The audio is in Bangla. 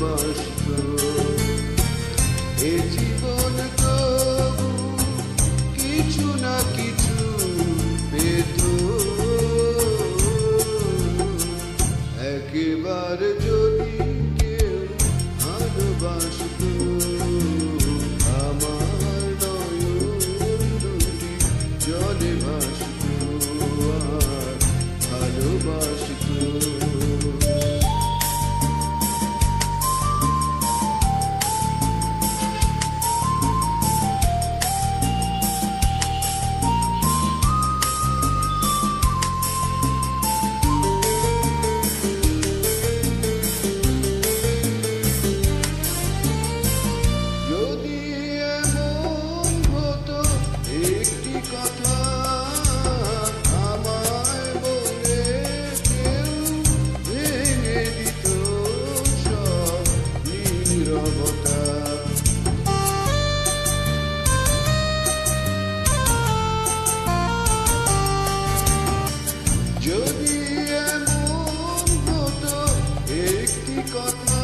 baştı. Hiç যদি কথা